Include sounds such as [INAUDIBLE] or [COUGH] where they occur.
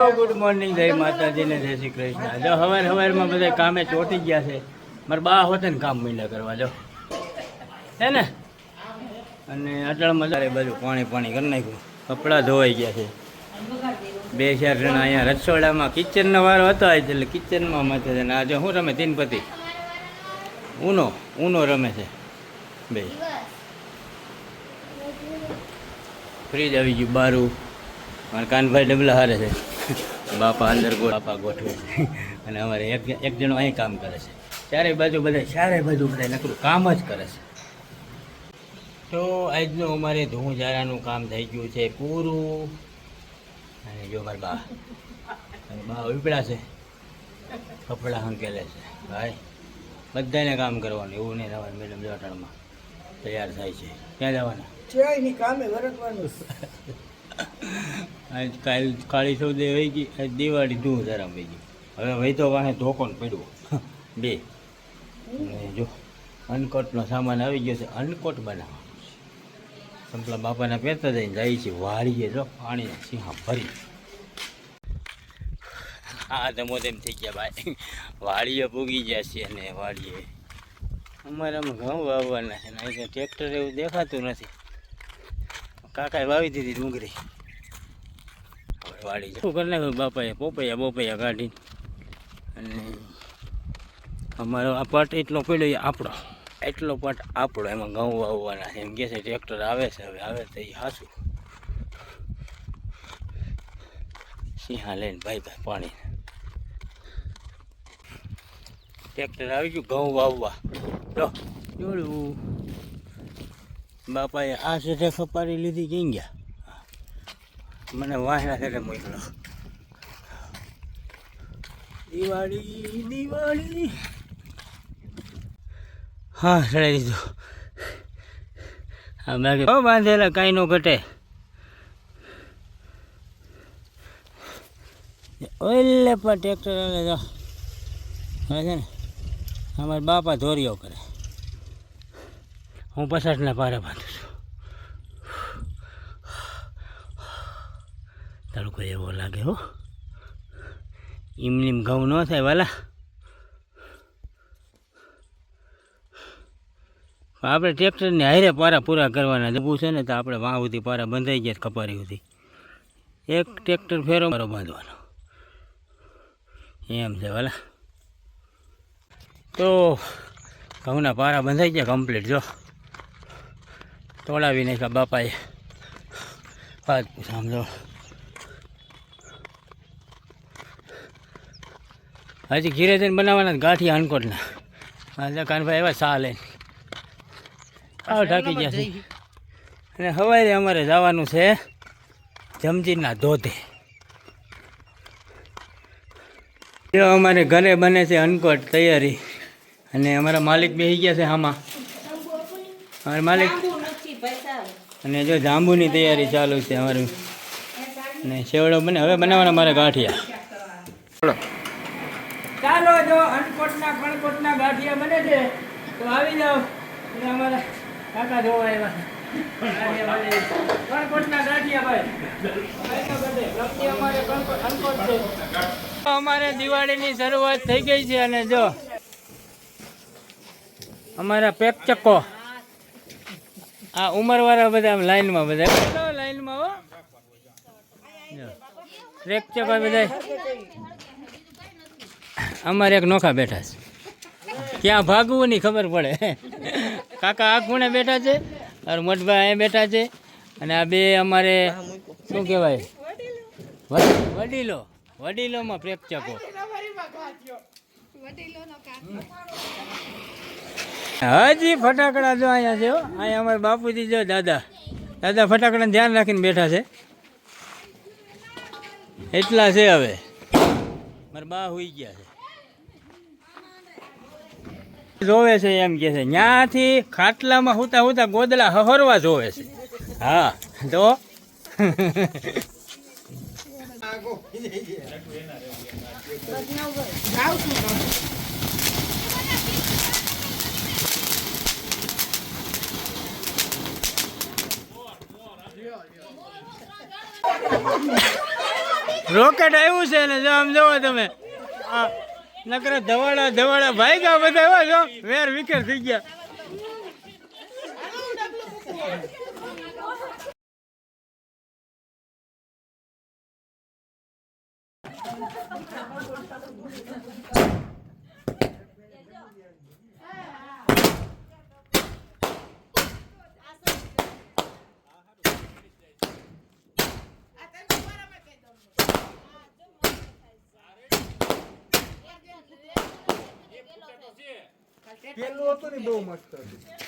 Good morning જય માતાજીને જય શ્રી કૃષ્ણ. જો હવાર હવારમાં બધા કામે ચોટી ગયા છે. મારે બા હોતે ને કામ મીંડા કરવા, જો. હે ને? અને અટળમાં તારે બધું પાણી પાણી કરી નાખ્યું. કપડાં ધોવાઈ ગયા છે. બે ચાર જણા અહીંયા રસોડામાં કિચનનો વારો હતો એટલે કિચનમાં મથે છે આજે શું રમે, તિનપતિ? ઊનો ઉનો રમે છે. બે. ફ્રીજ આવી ગયું, બારું. મારા કાનભાઈ ડબલા હારે છે. બાપા અંદર બાપા ગોઠવે. અને અમારે એક એક જણો અહીં કામ કરે છે. ચારે બાજુ બધા ચારે બાજુ બધા નકરું કામ જ કરે છે. તો આજનું અમારે ધૂજારાનું કામ થઈ ગયું છે પૂરું. અને જો મારા બા બા ઉપડા છે. કપડાં હંકેલે છે. ભાઈ બધાને કામ કરવાનું. એવું નહીં થવાનું મેડમ જોટાણમાં તૈયાર થાય છે. ક્યાં જવાના? કામે વરતવાનું આજ કાલ કાળી સૌદે વહી ગઈ, આજ દિવાળી ધૂ ધરામ વહી ગઈ. હવે વહી તો વાહે ધોકોન પડ્યો. [LAUGHS] બે. જો અનકોટનો સામાન આવી ગયો છે અનકોટ બનાવવાનો છે. સંપલા બાપાના પહેરતા જઈને જાય છે, વાળીએ જો પાણી સિંહા ભરી હા તમો તેમ થઈ ગયા ભાઈ. વાડીએ ભૂગી ગયા છે અને વાળીએ અમારામાં ઘઉં વાવવાના છે ટ્રેક્ટર એવું દેખાતું નથી. કાકાએ વાવી દીધી ડુંગળી. હવે વાડી શું કરી નાખ્યું? બાપાએ પોપૈયા બોપૈયા કાઢી અને અમારો આ પાટ એટલો પડ્યો એ આપણો. એટલો પાટ આપણો એમાં ઘઉં વાવવાના છે. એમ કહે છે ટ્રેક્ટર આવે છે હવે આવે તો એ હાસું સિંહા લઈને ભાઈ ભાઈ પાણી. ટ્રેક્ટર આવી ગયું ઘઉં વાવવા. તો જોડું. બાપાએ આ સેઠે ખપારી લીધી ક્યાં ગયા મને વાહના સેઠે મોકલો. દિવાળી દિવાળી. હા, ચડાવી દીધું. હા, બાકી કીધું બાંધેલા, કાંઈ નો ઘટે. ઓલે પણ ટ્રેક્ટર આવે છે ને, અમારા બાપા ધોરીઓ કરે. હું પચાસના પારા બાંધું છું. તડકો એવો લાગે હો? એમની ઘઉં ન થાય વાલા. આપણે ટ્રેક્ટરને હારે પારા પૂરા કરવાના. જવું છે ને તો આપણે વાં સુધી પારા બંધાઈ ગયા કપારી સુધી. એક ટ્રેક્ટર ફેરો મારો બાંધવાનો. એમ છે વાલા. તો ઘઉંના પારા બંધાઈ ગયા કમ્પ્લીટ, જો. તોડાવી નાખ્યા બાપાએ. વાત સમજો હજી ઘીરે જઈને બનાવવાના જ ગાંઠિયા અનકોટના આજે કાનભાઈ એવા સા લઈને. આવ ઢાકી ગયા છે. અને સવારે અમારે જવાનું છે જમજીરના ધોધે. જો અમારે ઘરે બને છે અનકોટ તૈયારી. અને અમારા માલિક બેસી ગયા છે આમાં અમારા માલિક અને જો જાંબુની તૈયારી ચાલુ છે અમારું. ને સેવડો બને હવે બનાવવાના મારે ગાંઠિયા. ચાલો. જો અનકોટના કણકોટના ગાંઠિયા બને છે તો આવી જાઓ. અને અમારા કાકા જોવા આવ્યા છે. કણકોટના ગાંઠિયા ભાઈ. લપસી અમારે કણકોટ અનકોટ છે. અમારે દિવાળીની શરૂઆત થઈ ગઈ છે અને જો અમારા પેક ચક્કો આ ઉંમરવાળા બધા આમ લાઈનમાં બધા. લાઈનમાં હો. ચક્કો બધા અમારે એક નોખા બેઠા છે. ક્યાં ભાગવું નહીં ખબર પડે. કાકા આ ખૂણે બેઠા છે અને મોટભાઈ અહીંયા બેઠા છે અને આ બે અમારે શું કહેવાય? વડીલો. વડીલોમાં પ્રેક્ષકો હજી ફટાકડા જો અહીંયા છે અહીંયા અમારા બાપુજી જો દાદા. દાદા ફટાકડાને ધ્યાન રાખીને બેઠા છે. એટલા છે હવે. મારા બા હોઈ ગયા છે. જોવે છે એમ કે છે ત્યાંથી ખાટલામાં હુતા હુતા ગોદલા હહરવા જોવે છે. હા, તો? રોકેટ આવ્યું છે ને, જો આમ જોવો તમે. આ નકર ધવાડા ધવાડા ભાઈ બધા એવા જો વેર વિખેર થઈ ગયા. પેલું હતું ને બહુ મસ્ત હતું